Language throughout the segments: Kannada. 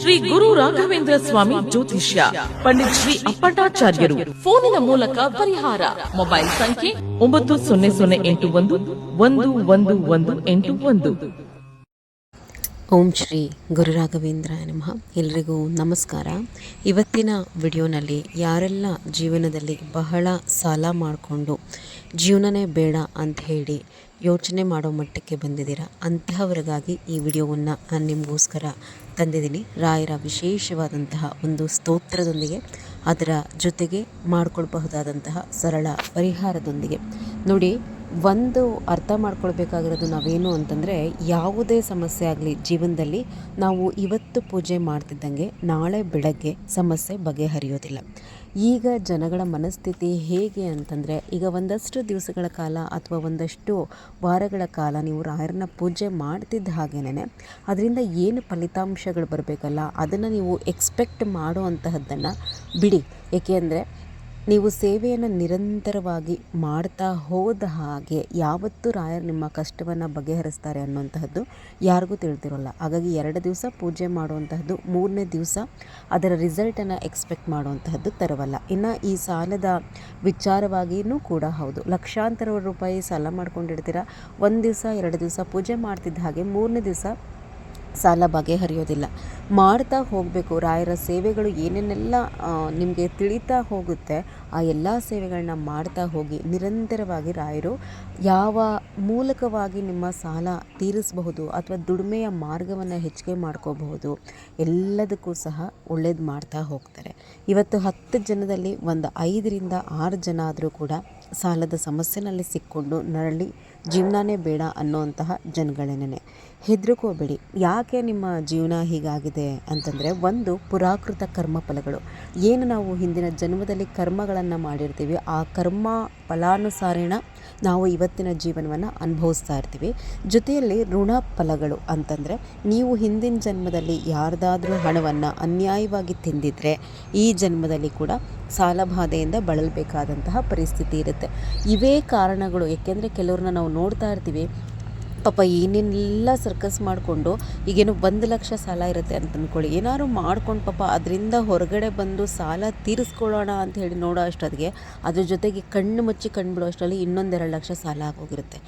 ಶ್ರೀ ಗುರು ರಾಘವೇಂದ್ರ ಸ್ವಾಮಿ ಜ್ಯೋತಿಷ್ಯ ಪಂಡಿತ್ ಶ್ರೀ ಅಪ್ಪಟಾಚಾರ್ಯರು ಫೋನಿನ ಮೂಲಕ ಪರಿಹಾರ. ಮೊಬೈಲ್ ಸಂಖ್ಯೆ ಒಂಬತ್ತು ಸೊನ್ನೆ ಸೊನ್ನೆ ಎಂಟು ಒಂದು ಒಂದು ಒಂದು ಒಂದು ಎಂಟು ಒಂದು. ಓಂ ಶ್ರೀ ಗುರು ರಾಘವೇಂದ್ರ ನಮಃ. ಎಲ್ರಿಗೂ ನಮಸ್ಕಾರ. ಇವತ್ತಿನ ವಿಡಿಯೋನಲ್ಲಿ ಯಾರೆಲ್ಲ ಜೀವನದಲ್ಲಿ ಬಹಳ ಸಾಲ ಮಾಡಿಕೊಂಡು ಜೀವನನೇ ಬೇಡ ಅಂತ ಹೇಳಿ ಯೋಚನೆ ಮಾಡೋ ಮಟ್ಟಕ್ಕೆ ಬಂದಿದ್ದೀರಾ? ಅಂತಹವರಿಗಾಗಿ ಈ ವಿಡಿಯೋವನ್ನು ನಾನು ನಿಮಗೋಸ್ಕರ ತಂದಿದ್ದೀನಿ. ರಾಯರ ವಿಶೇಷವಾದಂತಹ ಒಂದು ಸ್ತೋತ್ರದೊಂದಿಗೆ, ಅದರ ಜೊತೆಗೆ ಮಾಡಿಕೊಳ್ಬಹುದಾದಂತಹ ಸರಳ ಪರಿಹಾರದೊಂದಿಗೆ. ನೋಡಿ ಒಂದು ಅರ್ಥ ಮಾಡ್ಕೊಳ್ಬೇಕಾಗಿರೋದು ನಾವೇನು ಅಂತಂದರೆ ಯಾವುದೇ ಸಮಸ್ಯೆ ಆಗಲಿ ಜೀವನದಲ್ಲಿ ನಾವು ಇವತ್ತು ಪೂಜೆ ಮಾಡ್ತಿದ್ದಂಗೆ ನಾಳೆ ಬೆಳಗ್ಗೆ ಸಮಸ್ಯೆ ಬಗೆಹರಿಯೋದಿಲ್ಲ. ಈಗ ಜನಗಳ ಮನಸ್ಥಿತಿ ಹೇಗೆ ಅಂತಂದರೆ ಈಗ ಒಂದಷ್ಟು ದಿವಸಗಳ ಕಾಲ ಅಥವಾ ಒಂದಷ್ಟು ವಾರಗಳ ಕಾಲ ನೀವು ರಾಯರನ್ನ ಪೂಜೆ ಮಾಡ್ತಿದ್ದ ಹಾಗೇನೆ ಅದರಿಂದ ಏನು ಫಲಿತಾಂಶಗಳು ಬರಬೇಕಲ್ಲ, ಅದನ್ನು ನೀವು ಎಕ್ಸ್ಪೆಕ್ಟ್ ಮಾಡೋ ಬಿಡಿ. ಏಕೆ ಅಂದರೆ ನೀವು ಸೇವೆಯನ್ನು ನಿರಂತರವಾಗಿ ಮಾಡ್ತಾ ಹೋದ ಹಾಗೆ ಯಾವತ್ತೂ ರಾಯರು ನಿಮ್ಮ ಕಷ್ಟವನ್ನು ಬಗೆಹರಿಸ್ತಾರೆ ಅನ್ನುವಂತಹದ್ದು ಯಾರಿಗೂ ತಿಳಿದಿರೋಲ್ಲ. ಹಾಗಾಗಿ ಎರಡು ದಿವಸ ಪೂಜೆ ಮಾಡುವಂತಹದ್ದು, ಮೂರನೇ ದಿವಸ ಅದರ ರಿಸಲ್ಟನ್ನು ಎಕ್ಸ್ಪೆಕ್ಟ್ ಮಾಡುವಂತಹದ್ದು ತರವಲ್ಲ. ಇನ್ನು ಈ ಸಾಲದ ವಿಚಾರವಾಗಿಯೂ ಕೂಡ ಹೌದು. ಲಕ್ಷಾಂತರ ರೂಪಾಯಿ ಸಾಲ ಮಾಡ್ಕೊಂಡಿರ್ತೀರ? ಒಂದು ದಿವಸ, ಎರಡು ದಿವಸ ಪೂಜೆ ಮಾಡ್ತಿದ್ದ ಹಾಗೆ ಮೂರನೇ ದಿವಸ ಸಾಲ ಬಗೆಹರಿಯೋದಿಲ್ಲ. ಮಾಡ್ತಾ ಹೋಗಬೇಕು, ರಾಯರ ಸೇವೆಗಳು ಏನೇನೆಲ್ಲ ನಿಮಗೆ ತಿಳಿತಾ ಹೋಗುತ್ತೆ, ಆ ಎಲ್ಲ ಸೇವೆಗಳನ್ನ ಮಾಡ್ತಾ ಹೋಗಿ ನಿರಂತರವಾಗಿ ರಾಯರು ಯಾವ ಮೂಲಕವಾಗಿ ನಿಮ್ಮ ಸಾಲ ತೀರಿಸಬಹುದು ಅಥವಾ ದುಡಿಮೆಯ ಮಾರ್ಗವನ್ನು ಹೆಚ್ಚಿಗೆ ಮಾಡ್ಕೋಬಹುದು, ಎಲ್ಲದಕ್ಕೂ ಸಹ ಒಳ್ಳೇದು ಮಾಡ್ತಾ ಹೋಗ್ತಾರೆ. ಇವತ್ತು ಹತ್ತು ಜನದಲ್ಲಿ ಒಂದು ಐದರಿಂದ ಆರು ಜನ ಆದರೂ ಕೂಡ ಸಾಲದ ಸಮಸ್ಯೆನಲ್ಲಿ ಸಿಕ್ಕೊಂಡು ನರಳಿ ಜೀವನನೇ ಬೇಡ ಅನ್ನೋವಂತಹ ಜನಗಳೇನೆ ಹೆದರ್ಕೋಬೇಡಿ. ಯಾಕೆ ನಿಮ್ಮ ಜೀವನ ಹೀಗಾಗಿದೆ ಅಂತಂದರೆ ಒಂದು ಪುರಾಕೃತ ಕರ್ಮ ಫಲಗಳು. ಏನು ನಾವು ಹಿಂದಿನ ಜನ್ಮದಲ್ಲಿ ಕರ್ಮಗಳನ್ನು ಮಾಡಿರ್ತೀವಿ, ಆ ಕರ್ಮ ಫಲಾನುಸಾರೇಣ ನಾವು ಇವತ್ತಿನ ಜೀವನವನ್ನು ಅನುಭವಿಸ್ತಾ ಇರ್ತೀವಿ. ಜೊತೆಯಲ್ಲಿ ಋಣ ಫಲಗಳು ಅಂತಂದರೆ, ನೀವು ಹಿಂದಿನ ಜನ್ಮದಲ್ಲಿ ಯಾರ್ದಾದರೂ ಹಣವನ್ನು ಅನ್ಯಾಯವಾಗಿ ತಿಂದಿದ್ರೆ, ಈ ಜನ್ಮದಲ್ಲಿ ಕೂಡ ಸಾಲಬಾಧೆಯಿಂದ ಬಳಲಬೇಕಾದಂತಹ ಪರಿಸ್ಥಿತಿ ಇರುತ್ತೆ. ಇವೇ ಕಾರಣಗಳು ಏಕೆಂದರೆ ಕೆಲವ್ರನ್ನ ನಾವು ನೋಡ್ತಾ ಇರ್ತೀವಿ ಪಾಪ ಏನೇನೆಲ್ಲ ಸರ್ಕಸ್ ಮಾಡಿಕೊಂಡು ಈಗೇನು ಒಂದು ಲಕ್ಷ ಸಾಲ ಇರುತ್ತೆ ಅಂತ ಅಂದ್ಕೊಳ್ಳಿ ಏನಾದ್ರು ಮಾಡ್ಕೊಂಡು ಪಾಪ ಅದರಿಂದ ಹೊರಗಡೆ ಬಂದು ಸಾಲ ತೀರಿಸ್ಕೊಳ್ಳೋಣ ಅಂತ ಹೇಳಿ ನೋಡೋ ಅಷ್ಟೊತ್ತಿಗೆ ಅದ್ರ ಜೊತೆಗೆ ಕಣ್ಣು ಮುಚ್ಚಿ ಕಣ್ಣು ಬಿಡೋ ಅಷ್ಟರಲ್ಲಿ ಇನ್ನೊಂದೆರಡು ಲಕ್ಷ ಸಾಲ ಆಗೋಗಿರುತ್ತೆ.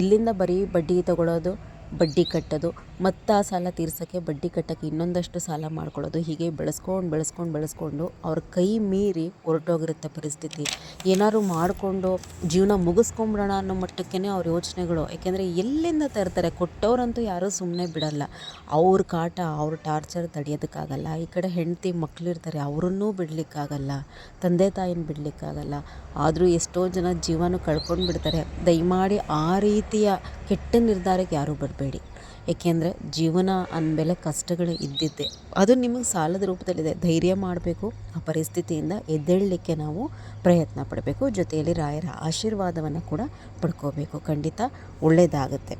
ಎಲ್ಲಿಂದ ಬರೀ ಬಡ್ಡಿ ತಗೊಳ್ಳೋದು ಬಡ್ಡಿ ಕಟ್ಟೋದು ಮತ್ತು ಆ ಸಾಲ ತೀರ್ಸೋಕ್ಕೆ ಬಡ್ಡಿ ಕಟ್ಟೋಕ್ಕೆ ಇನ್ನೊಂದಷ್ಟು ಸಾಲ ಮಾಡ್ಕೊಳ್ಳೋದು ಹೀಗೆ ಬೆಳೆಸ್ಕೊಂಡು ಬೆಳೆಸ್ಕೊಂಡು ಬೆಳೆಸ್ಕೊಂಡು ಅವ್ರ ಕೈ ಮೀರಿ ಹೊರಟೋಗಿರುತ್ತೆ ಪರಿಸ್ಥಿತಿ. ಏನಾದ್ರು ಮಾಡಿಕೊಂಡು ಜೀವನ ಮುಗಿಸ್ಕೊಂಬಿಡೋಣ ಅನ್ನೋ ಮಟ್ಟಕ್ಕೆ ಅವ್ರ ಯೋಚನೆಗಳು. ಯಾಕೆಂದರೆ ಎಲ್ಲಿಂದ ತರ್ತಾರೆ? ಕೊಟ್ಟವ್ರಂತೂ ಯಾರೂ ಸುಮ್ಮನೆ ಬಿಡಲ್ಲ. ಅವ್ರ ಕಾಟ, ಅವ್ರ ಟಾರ್ಚರ್ ತಡೆಯೋದಕ್ಕಾಗಲ್ಲ. ಈ ಕಡೆ ಹೆಂಡತಿ ಮಕ್ಕಳಿರ್ತಾರೆ ಅವರನ್ನೂ ಬಿಡಲಿಕ್ಕಾಗಲ್ಲ. ತಂದೆ ತಾಯಿನ ಬಿಡಲಿಕ್ಕಾಗಲ್ಲ. ಆದರೂ ಎಷ್ಟೋ ಜನ ಜೀವನ ಕಳ್ಕೊಂಡು ಬಿಡ್ತಾರೆ ದಯಮಾಡಿ ಆ ರೀತಿಯ ಕೆಟ್ಟ ನಿರ್ಧಾರಕ್ಕೆ ಯಾರೂ ಬರಬೇಡಿ. ಏಕೆಂದರೆ ಜೀವನ ಅಂದಮೇಲೆ ಕಷ್ಟಗಳು ಇದ್ದಿದ್ದೆ. ಅದು ನಿಮಗೆ ಸಾಲದ ರೂಪದಲ್ಲಿದೆ. ಧೈರ್ಯ ಮಾಡಬೇಕು, ಆ ಪರಿಸ್ಥಿತಿಯಿಂದ ಎದ್ದೇಳಲಿಕ್ಕೆ ನಾವು ಪ್ರಯತ್ನ ಪಡಬೇಕು. ಜೊತೆಯಲ್ಲಿ ರಾಯರ ಆಶೀರ್ವಾದವನ್ನು ಕೂಡ ಪಡ್ಕೋಬೇಕು. ಖಂಡಿತ ಒಳ್ಳೆಯದಾಗುತ್ತೆ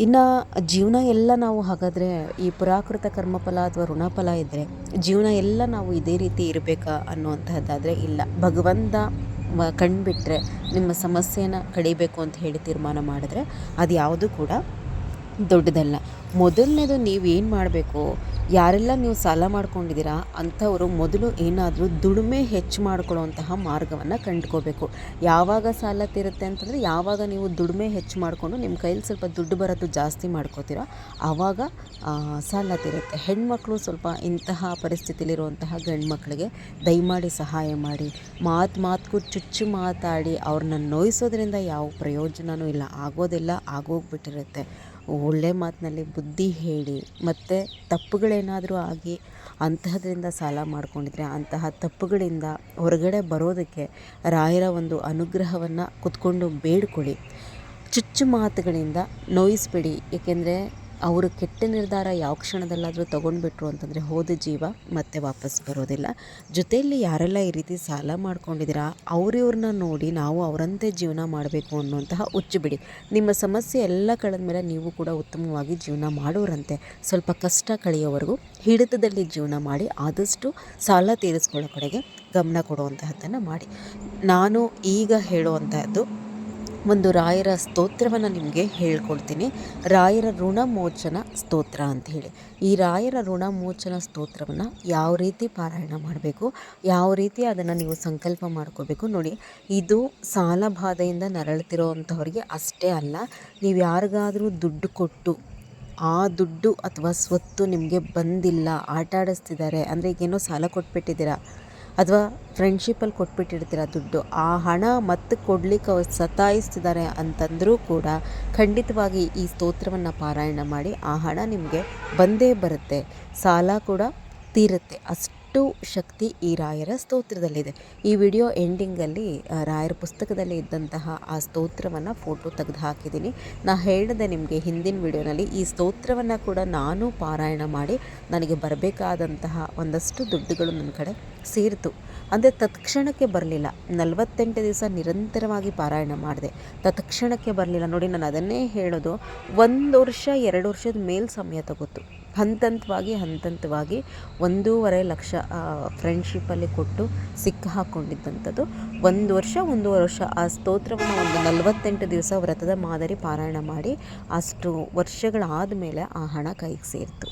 ಇನ್ನು ಜೀವನ ಎಲ್ಲ ನಾವು ಹಾಗಾದರೆ ಈ ಪುರಾಕೃತ ಕರ್ಮಫಲ ಅಥವಾ ಋಣಫಲ ಇದ್ದರೆ ಜೀವನ ಎಲ್ಲ ನಾವು ಇದೇ ರೀತಿ ಇರಬೇಕಾ ಅನ್ನುವಂತಹದ್ದಾದರೆ ಇಲ್ಲ. ಭಗವಂತ ಕಣ್ಬಿಟ್ರೆ ನಿಮ್ಮ ಸಮಸ್ಯೆನ ಕಡಿಬೇಕು ಅಂತ ಹೇಳಿ ತೀರ್ಮಾನ ಮಾಡಿದ್ರೆ ಅದು ಯಾವುದು ಕೂಡ ದೊಡ್ಡದಲ್ಲ. ಮೊದಲನೇದು ಏನು ಮಾಡಬೇಕು? ಯಾರೆಲ್ಲ ನೀವು ಸಾಲ ಮಾಡ್ಕೊಂಡಿದ್ದೀರಾ, ಅಂಥವರು ಮೊದಲು ಏನಾದರೂ ದುಡಿಮೆ ಹೆಚ್ಚು ಮಾಡ್ಕೊಳ್ಳುವಂತಹ ಮಾರ್ಗವನ್ನು ಕಂಡುಕೋಬೇಕು. ಯಾವಾಗ ಸಾಲ ತೀರುತ್ತೆ ಅಂತಂದರೆ, ಯಾವಾಗ ನೀವು ದುಡಿಮೆ ಹೆಚ್ಚು ಮಾಡಿಕೊಂಡು ನಿಮ್ಮ ಕೈಲಿ ಸ್ವಲ್ಪ ದುಡ್ಡು ಬರೋದು ಜಾಸ್ತಿ ಮಾಡ್ಕೋತೀರೋ ಆವಾಗ ಸಾಲ ತೀರುತ್ತೆ. ಹೆಣ್ಮಕ್ಳು ಸ್ವಲ್ಪ ಇಂತಹ ಪರಿಸ್ಥಿತಿಯಲ್ಲಿರುವಂತಹ ಗಂಡು ಮಕ್ಕಳಿಗೆ ದಯಮಾಡಿ ಸಹಾಯ ಮಾಡಿ. ಮಾತು ಮಾತುಗೂ ಚುಚ್ಚು ಮಾತಾಡಿ, ಅವ್ರನ್ನ ನೋಯಿಸೋದ್ರಿಂದ ಯಾವ ಪ್ರಯೋಜನವೂ ಇಲ್ಲ. ಆಗೋದಿಲ್ಲ, ಆಗೋಗ್ಬಿಟ್ಟಿರುತ್ತೆ. ಒಳ್ಳೆ ಮಾತಿನಲ್ಲಿ ಬುದ್ಧಿ ಹೇಳಿ, ಮತ್ತು ತಪ್ಪುಗಳೇನಾದರೂ ಆಗಿ ಅಂತಹದರಿಂದ ಸಾಲ ಮಾಡಿಕೊಂಡಿದ್ರೆ ಅಂತಹ ತಪ್ಪುಗಳಿಂದ ಹೊರಗಡೆ ಬರೋದಕ್ಕೆ ರಾಯರ ಒಂದು ಅನುಗ್ರಹವನ್ನು ಕುತ್ಕೊಂಡು ಬೇಡ್ಕೊಳ್ಳಿ. ಚುಚ್ಚು ಮಾತುಗಳಿಂದ ನೋಯಿಸಬೇಡಿ, ಏಕೆಂದರೆ ಅವರು ಕೆಟ್ಟ ನಿರ್ಧಾರ ಯಾವ ಕ್ಷಣದಲ್ಲಾದರೂ ತೊಗೊಂಡ್ಬಿಟ್ರು ಅಂತಂದರೆ ಹೋದ ಜೀವ ಮತ್ತೆ ವಾಪಸ್ ಬರೋದಿಲ್ಲ. ಜೊತೆಯಲ್ಲಿ ಯಾರೆಲ್ಲ ಈ ರೀತಿ ಸಾಲ ಮಾಡ್ಕೊಂಡಿದ್ದೀರಾ ಅವ್ರಿವ್ರನ್ನ ನೋಡಿ ನಾವು ಅವರಂತೆ ಜೀವನ ಮಾಡಬೇಕು ಅನ್ನುವಂತಹ ಹುಚ್ಚು ಬಿಡಿ. ನಿಮ್ಮ ಸಮಸ್ಯೆ ಎಲ್ಲ ಕಳೆದ ಮೇಲೆ ನೀವು ಕೂಡ ಉತ್ತಮವಾಗಿ ಜೀವನ ಮಾಡೋರಂತೆ. ಸ್ವಲ್ಪ ಕಷ್ಟ ಕಳೆಯೋವರೆಗೂ ಹಿಡಿತದಲ್ಲಿ ಜೀವನ ಮಾಡಿ ಆದಷ್ಟು ಸಾಲ ತೀರಿಸ್ಕೊಳ್ಳೋ ಕಡೆಗೆ ಗಮನ ಕೊಡುವಂತಹದ್ದನ್ನು ಮಾಡಿ. ನಾನು ಈಗ ಹೇಳುವಂತಹದ್ದು ಒಂದು ರಾಯರ ಸ್ತೋತ್ರವನ್ನು ನಿಮಗೆ ಹೇಳ್ಕೊಡ್ತೀನಿ. ರಾಯರ ಋಣಮೋಚನ ಸ್ತೋತ್ರ ಅಂತ ಹೇಳಿ. ಈ ರಾಯರ ಋಣಮೋಚನ ಸ್ತೋತ್ರವನ್ನು ಯಾವ ರೀತಿ ಪಾರಾಯಣ ಮಾಡಬೇಕು, ಯಾವ ರೀತಿ ಅದನ್ನು ನೀವು ಸಂಕಲ್ಪ ಮಾಡ್ಕೋಬೇಕು ನೋಡಿ. ಇದು ಸಾಲ ಬಾಧೆಯಿಂದ ನರಳುತ್ತಿರೋ ಅಷ್ಟೇ ಅಲ್ಲ, ನೀವು ಯಾರಿಗಾದರೂ ದುಡ್ಡು ಕೊಟ್ಟು, ಆ ದುಡ್ಡು ಅಥವಾ ಸ್ವತ್ತು ನಿಮಗೆ ಬಂದಿಲ್ಲ ಆಟ ಆಡಿಸ್ತಿದ್ದಾರೆ ಅಂದರೆ ಈಗೇನೋ ಸಾಲ ಕೊಟ್ಬಿಟ್ಟಿದ್ದೀರಾ ಅಥವಾ ಫ್ರೆಂಡ್ಶಿಪ್ಪಲ್ಲಿ ಕೊಟ್ಬಿಟ್ಟಿರ್ತೀರ ದುಡ್ಡು, ಆ ಹಣ ಮತ್ತೆ ಕೊಡ್ಲಿಕ್ಕೆ ಅವ್ರು ಸತಾಯಿಸ್ತಿದ್ದಾರೆ ಅಂತಂದರೂ ಕೂಡ ಖಂಡಿತವಾಗಿ ಈ ಸ್ತೋತ್ರವನ್ನು ಪಾರಾಯಣ ಮಾಡಿ ಆ ಹಣ ನಿಮಗೆ ಬಂದೇ ಬರುತ್ತೆ, ಸಾಲ ಕೂಡ ತೀರುತ್ತೆ ಅಷ್ಟು. ಶಕ್ತಿ ಈ ರಾಯರ ಸ್ತೋತ್ರದಲ್ಲಿದೆ. ಈ ವಿಡಿಯೋ ಎಂಡಿಂಗಲ್ಲಿ ರಾಯರ ಪುಸ್ತಕದಲ್ಲಿ ಇದ್ದಂತಹ ಆ ಸ್ತೋತ್ರವನ್ನು ಫೋಟೋ ತೆಗೆದು ಹಾಕಿದ್ದೀನಿ. ನಾ ಹೇಳಿದೆ ನಿಮಗೆ ಹಿಂದಿನ ವಿಡಿಯೋನಲ್ಲಿ ಈ ಸ್ತೋತ್ರವನ್ನು ಕೂಡ ನಾನು ಪಾರಾಯಣ ಮಾಡಿ ನನಗೆ ಬರಬೇಕಾದಂತಹ ಒಂದಷ್ಟು ದುಡ್ಡುಗಳು ನನ್ನ ಕಡೆ ಸೇರಿತು. ಅಂದರೆ ತತ್ಕ್ಷಣಕ್ಕೆ ಬರಲಿಲ್ಲ. ನಲವತ್ತೆಂಟು ದಿವಸ ನಿರಂತರವಾಗಿ ಪಾರಾಯಣ ಮಾಡಿದೆ. ತತ್ಕ್ಷಣಕ್ಕೆ ಬರಲಿಲ್ಲ. ನೋಡಿ, ನಾನು ಅದನ್ನೇ ಹೇಳೋದು, ಒಂದು ವರ್ಷ, ಎರಡು ವರ್ಷದ ಮೇಲೆ ಸಮಯ ತಗೋತು. ಹಂತ ಹಂತವಾಗಿ ಹಂತ ಹಂತವಾಗಿ ಒಂದೂವರೆ ಲಕ್ಷ ಫ್ರೆಂಡ್ಶಿಪ್ಪಲ್ಲಿ ಕೊಟ್ಟು ಸಿಕ್ಕ ಹಾಕ್ಕೊಂಡಿದ್ದಂಥದ್ದು ಒಂದು ವರ್ಷ, ಒಂದೂವರೆ ವರ್ಷ ಆ ಸ್ತೋತ್ರವನ್ನು ಒಂದು ನಲವತ್ತೆಂಟು ದಿವಸ ವ್ರತದ ಮಾದರಿ ಪಾರಾಯಣ ಮಾಡಿ ಅಷ್ಟು ವರ್ಷಗಳಾದ ಮೇಲೆ ಆ ಹಣ ಕೈಗೆ ಸೇರಿತು.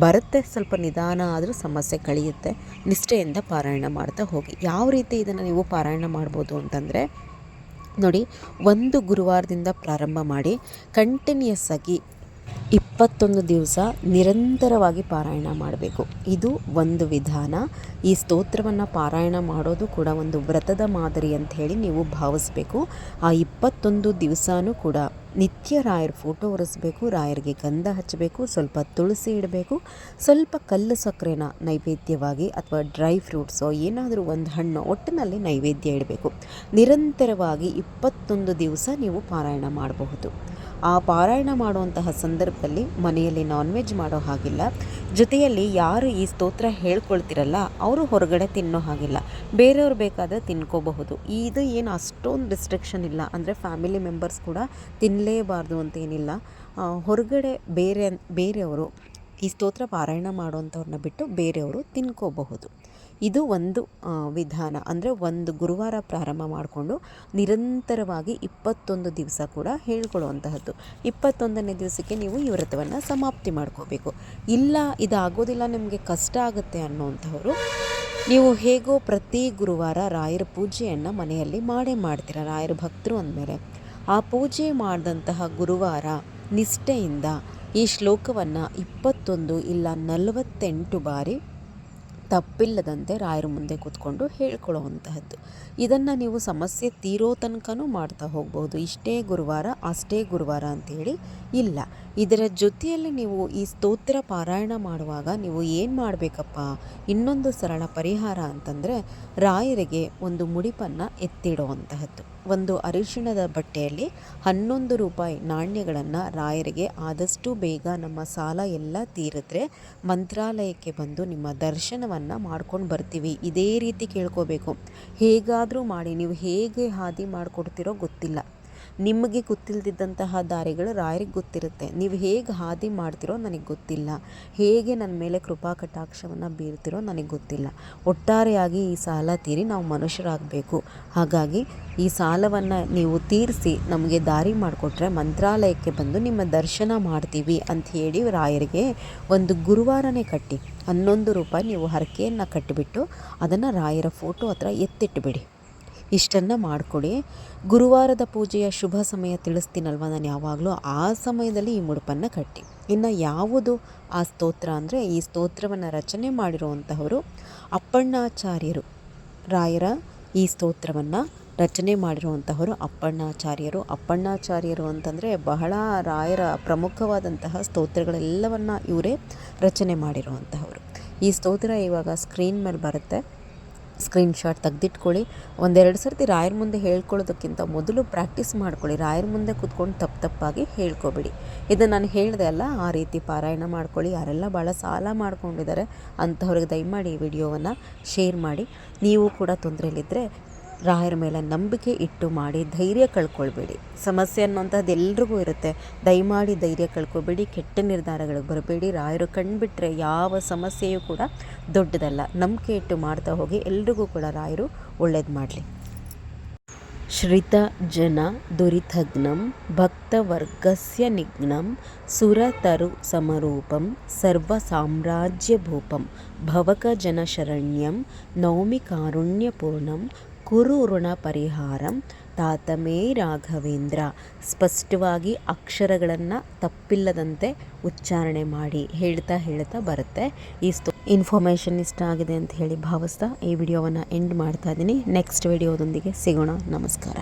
ಬರುತ್ತೆ, ಸ್ವಲ್ಪ ನಿಧಾನ ಆದರೂ ಸಮಸ್ಯೆ ಕಳೆಯುತ್ತೆ. ನಿಷ್ಠೆಯಿಂದ ಪಾರಾಯಣ ಮಾಡ್ತಾ ಹೋಗಿ. ಯಾವ ರೀತಿ ಇದನ್ನು ನೀವು ಪಾರಾಯಣ ಮಾಡ್ಬೋದು ಅಂತಂದರೆ, ನೋಡಿ, ಒಂದು ಗುರುವಾರದಿಂದ ಪ್ರಾರಂಭ ಮಾಡಿ ಕಂಟಿನ್ಯೂಸ್ ಆಗಿ ಇಪ್ಪತ್ತೊಂದು ದಿವಸ ನಿರಂತರವಾಗಿ ಪಾರಾಯಣ ಮಾಡಬೇಕು. ಇದು ಒಂದು ವಿಧಾನ. ಈ ಸ್ತೋತ್ರವನ್ನು ಪಾರಾಯಣ ಮಾಡೋದು ಕೂಡ ಒಂದು ವ್ರತದ ಮಾದರಿ ಅಂತ ಹೇಳಿ ನೀವು ಭಾವಿಸ್ಬೇಕು. ಆ ಇಪ್ಪತ್ತೊಂದು ದಿವಸನೂ ಕೂಡ ನಿತ್ಯ ರಾಯರ ಫೋಟೋ ಒರೆಸ್ಬೇಕು, ರಾಯರಿಗೆ ಗಂಧ ಹಚ್ಚಬೇಕು, ಸ್ವಲ್ಪ ತುಳಸಿ ಇಡಬೇಕು, ಸ್ವಲ್ಪ ಕಲ್ಲು ಸಕ್ಕರೆನ ನೈವೇದ್ಯವಾಗಿ ಅಥವಾ ಡ್ರೈ ಫ್ರೂಟ್ಸೋ ಏನಾದರೂ ಒಂದು ಹಣ್ಣು ಒಟ್ಟಿನಲ್ಲಿ ನೈವೇದ್ಯ ಇಡಬೇಕು. ನಿರಂತರವಾಗಿ ಇಪ್ಪತ್ತೊಂದು ದಿವಸ ನೀವು ಪಾರಾಯಣ ಮಾಡಬಹುದು. ಆ ಪಾರಾಯಣ ಮಾಡುವಂತಹ ಸಂದರ್ಭದಲ್ಲಿ ಮನೆಯಲ್ಲಿ ನಾನ್ ವೆಜ್ ಮಾಡೋ ಹಾಗಿಲ್ಲ. ಜೊತೆಯಲ್ಲಿ ಯಾರು ಈ ಸ್ತೋತ್ರ ಹೇಳ್ಕೊಳ್ತಿರಲ್ಲ, ಅವರು ಹೊರಗಡೆ ತಿನ್ನೋ ಹಾಗಿಲ್ಲ. ಬೇರೆಯವ್ರು ಬೇಕಾದರೆ ತಿನ್ಕೋಬಹುದು. ಇದು ಏನು ಅಷ್ಟೊಂದು ರಿಸ್ಟ್ರಿಕ್ಷನ್ ಇಲ್ಲ. ಅಂದರೆ ಫ್ಯಾಮಿಲಿ ಮೆಂಬರ್ಸ್ ಕೂಡ ತಿನ್ನಲೇಬಾರ್ದು ಅಂತ ಏನಿಲ್ಲ. ಹೊರಗಡೆ ಬೇರೆ, ಬೇರೆಯವರು ಈ ಸ್ತೋತ್ರ ಪಾರಾಯಣ ಮಾಡುವಂಥವ್ರನ್ನ ಬಿಟ್ಟು ಬೇರೆಯವರು ತಿನ್ಕೋಬಹುದು. ಇದು ಒಂದು ವಿಧಾನ. ಅಂದರೆ ಒಂದು ಗುರುವಾರ ಪ್ರಾರಂಭ ಮಾಡಿಕೊಂಡು ನಿರಂತರವಾಗಿ ಇಪ್ಪತ್ತೊಂದು ದಿವಸ ಕೂಡ ಹೇಳ್ಕೊಳ್ಳುವಂತಹದ್ದು. ಇಪ್ಪತ್ತೊಂದನೇ ದಿವಸಕ್ಕೆ ನೀವು ಈ ವ್ರತವನ್ನು ಸಮಾಪ್ತಿ ಮಾಡ್ಕೋಬೇಕು. ಇಲ್ಲ, ಇದಾಗೋದಿಲ್ಲ, ನಿಮಗೆ ಕಷ್ಟ ಆಗುತ್ತೆ ಅನ್ನುವಂಥವರು ನೀವು ಹೇಗೋ ಪ್ರತಿ ಗುರುವಾರ ರಾಯರ ಪೂಜೆಯನ್ನು ಮನೆಯಲ್ಲಿ ಮಾಡೇ ಮಾಡ್ತೀರ. ರಾಯರ ಭಕ್ತರು ಅಂದಮೇಲೆ ಆ ಪೂಜೆ ಮಾಡಿದಂತಹ ಗುರುವಾರ ನಿಷ್ಠೆಯಿಂದ ಈ ಶ್ಲೋಕವನ್ನು ಇಪ್ಪತ್ತೊಂದು ಇಲ್ಲ ನಲವತ್ತೆಂಟು ಬಾರಿ ತಪ್ಪಿಲ್ಲದಂತೆ ರಾಯರ ಮುಂದೆ ಕೂತ್ಕೊಂಡು ಹೇಳ್ಕೊಳ್ಳುವಂತಹದ್ದು. ಇದನ್ನು ನೀವು ಸಮಸ್ಯೆ ತೀರೋ ತನಕನೂ ಮಾಡ್ತಾ ಹೋಗ್ಬೋದು ಇಷ್ಟೇ ಗುರುವಾರ, ಅಷ್ಟೇ ಗುರುವಾರ ಅಂತೇಳಿ ಇಲ್ಲ. ಇದರ ಜೊತೆಯಲ್ಲಿ ನೀವು ಈ ಸ್ತೋತ್ರ ಪಾರಾಯಣ ಮಾಡುವಾಗ ನೀವು ಏನು ಮಾಡಬೇಕಪ್ಪ? ಇನ್ನೊಂದು ಸರಳ ಪರಿಹಾರ ಅಂತಂದರೆ ರಾಯರಿಗೆ ಒಂದು ಮುಡಿಪನ್ನು ಎತ್ತಿಡುವಂತಹದ್ದು. ಒಂದು ಅರಿಶಿಣದ ಬಟ್ಟೆಯಲ್ಲಿ ಹನ್ನೊಂದು ರೂಪಾಯಿ ನಾಣ್ಯಗಳನ್ನು ರಾಯರಿಗೆ ಆದಷ್ಟು ಬೇಗ ನಮ್ಮ ಸಾಲ ಎಲ್ಲ ತೀರಿದ್ರೆ ಮಂತ್ರಾಲಯಕ್ಕೆ ಬಂದು ನಿಮ್ಮ ದರ್ಶನವನ್ನು ಮಾಡ್ಕೊಂಡು ಬರ್ತೀವಿ. ಇದೇ ರೀತಿ ಕೇಳ್ಕೋಬೇಕು. ಹೇಗಾದರೂ ಮಾಡಿ. ನೀವು ಹೇಗೆ ಹಾದಿ ಮಾಡಿಕೊಡ್ತೀರೋ ಗೊತ್ತಿಲ್ಲ. ನಿಮಗೆ ಗೊತ್ತಿಲ್ಲದಿದ್ದಂತಹ ದಾರಿಗಳು ರಾಯರಿಗೆ ಗೊತ್ತಿರುತ್ತೆ. ನೀವು ಹೇಗೆ ಹಾದಿ ಮಾಡ್ತಿರೋ ನನಗೆ ಗೊತ್ತಿಲ್ಲ. ಹೇಗೆ ನನ್ನ ಮೇಲೆ ಕೃಪಾ ಕಟಾಕ್ಷವನ್ನು ಬೀರ್ತಿರೋ ನನಗೆ ಗೊತ್ತಿಲ್ಲ. ಒಟ್ಟಾರೆಯಾಗಿ ಈ ಸಾಲ ತೀರಿ ನಾವು ಮನುಷ್ಯರಾಗಬೇಕು. ಹಾಗಾಗಿ ಈ ಸಾಲವನ್ನು ನೀವು ತೀರಿಸಿ ನಮಗೆ ದಾರಿ ಮಾಡಿಕೊಟ್ರೆ ಮಂತ್ರಾಲಯಕ್ಕೆ ಬಂದು ನಿಮ್ಮ ದರ್ಶನ ಮಾಡ್ತೀವಿ ಅಂತ ಹೇಳಿ ರಾಯರಿಗೆ ಒಂದು ಗುರುವಾರನೇ ಕಟ್ಟಿ. ಹನ್ನೊಂದು ರೂಪಾಯಿ ನೀವು ಹರಕೆಯನ್ನು ಕಟ್ಟಿಬಿಟ್ಟು ಅದನ್ನು ರಾಯರ ಫೋಟೋ ಹತ್ರ ಎತ್ತಿಟ್ಟುಬಿಡಿ ಇಷ್ಟನ್ನು ಮಾಡಿಕೊಡಿ. ಗುರುವಾರದ ಪೂಜೆಯ ಶುಭ ಸಮಯ ತಿಳಿಸ್ತೀನಲ್ವ ನಾನು ಯಾವಾಗಲೂ? ಆ ಸಮಯದಲ್ಲಿ ಈ ಮುಡುಪನ್ನು ಕಟ್ಟಿ. ಇನ್ನು ಯಾವುದು ಆ ಸ್ತೋತ್ರ ಅಂದರೆ, ಈ ಸ್ತೋತ್ರವನ್ನು ರಚನೆ ಮಾಡಿರುವಂತಹವರು ಅಪ್ಪಣ್ಣಾಚಾರ್ಯರು. ರಾಯರ ಈ ಸ್ತೋತ್ರವನ್ನು ರಚನೆ ಮಾಡಿರುವಂತಹವರು ಅಪ್ಪಣ್ಣಾಚಾರ್ಯರು. ಅಪ್ಪಣ್ಣಾಚಾರ್ಯರು ಅಂತಂದರೆ ಬಹಳ ರಾಯರ ಪ್ರಮುಖವಾದಂತಹ ಸ್ತೋತ್ರಗಳೆಲ್ಲವನ್ನು ಇವರೇ ರಚನೆ ಮಾಡಿರುವಂತಹವರು. ಈ ಸ್ತೋತ್ರ ಇವಾಗ ಸ್ಕ್ರೀನ್ ಮೇಲೆ ಬರುತ್ತೆ. ಸ್ಕ್ರೀನ್ ತೆಗೆದಿಟ್ಕೊಳ್ಳಿ. ಒಂದೆರಡು ಸರ್ತಿ ರಾಯರ ಮುಂದೆ ಹೇಳ್ಕೊಳ್ಳೋದಕ್ಕಿಂತ ಮೊದಲು ಪ್ರಾಕ್ಟೀಸ್ ಮಾಡ್ಕೊಳ್ಳಿ. ರಾಯರ ಮುಂದೆ ಕೂತ್ಕೊಂಡು ತಪ್ಪು ತಪ್ಪಾಗಿ ಹೇಳ್ಕೊಬೇಡಿ. ಇದು ನಾನು ಹೇಳಿದೆ ಅಲ್ಲ, ಆ ರೀತಿ ಪಾರಾಯಣ ಮಾಡ್ಕೊಳ್ಳಿ. ಯಾರೆಲ್ಲ ಭಾಳ ಸಾಲ ಮಾಡ್ಕೊಂಡಿದ್ದಾರೆ, ಅಂಥವ್ರಿಗೆ ದಯಮಾಡಿ ಈ ವಿಡಿಯೋವನ್ನು ಶೇರ್ ಮಾಡಿ. ನೀವು ಕೂಡ ತೊಂದರೆಯಲ್ಲಿದ್ದರೆ ರಾಯರ ಮೇಲೆ ನಂಬಿಕೆ ಇಟ್ಟು ಮಾಡಿ ಧೈರ್ಯ ಕಳ್ಕೊಳ್ಬೇಡಿ. ಸಮಸ್ಯೆ ಅನ್ನೋಂಥದ್ದು ಎಲ್ರಿಗೂ ಇರುತ್ತೆ. ದಯಮಾಡಿ ಧೈರ್ಯ ಕಳ್ಕೊಬೇಡಿ. ಕೆಟ್ಟ ನಿರ್ಧಾರಗಳಿಗೆ ಬರಬೇಡಿ. ರಾಯರು ಕಂಡುಬಿಟ್ರೆ ಯಾವ ಸಮಸ್ಯೆಯೂ ಕೂಡ ದೊಡ್ಡದಲ್ಲ. ನಂಬಿಕೆ ಇಟ್ಟು ಮಾಡ್ತಾ ಹೋಗಿ ಎಲ್ರಿಗೂ ಕೂಡ ರಾಯರು ಒಳ್ಳೇದು ಮಾಡಲಿ. ಶ್ರಿತ ಜನ ದುರಿತಗ್ನಂ ಭಕ್ತವರ್ಗಸ್ಯ ನಿಘ್ನಂ ಸುರತರು ಸಮರೂಪಂ ಸರ್ವ ಸಾಮ್ರಾಜ್ಯ ಭೂಪಂ ಭವಕ ಜನ ಶರಣ್ಯಂ ನೌಮಿ ಕಾರುಣ್ಯಪೂರ್ಣಂ ಕುರು ಋಣ ಪರಿಹಾರಂ ತಾತಮೇ ರಾಘವೇಂದ್ರ. ಸ್ಪಷ್ಟವಾಗಿ ಅಕ್ಷರಗಳನ್ನು ತಪ್ಪಿಲ್ಲದಂತೆ ಉಚ್ಚಾರಣೆ ಮಾಡಿ ಹೇಳ್ತಾ ಹೇಳ್ತಾ ಬರುತ್ತೆ. ಈ ಸ್ತೋ ಇನ್ಫಾರ್ಮೇಷನ್ ಇಷ್ಟ ಆಗಿದೆ ಅಂತ ಹೇಳಿ ಭಾವಿಸ್ತಾ ಈ ವಿಡಿಯೋವನ್ನು ಎಂಡ್ ಮಾಡ್ತಾ ಇದ್ದೀನಿ. ನೆಕ್ಸ್ಟ್ ವಿಡಿಯೋದೊಂದಿಗೆ ಸಿಗೋಣ. ನಮಸ್ಕಾರ.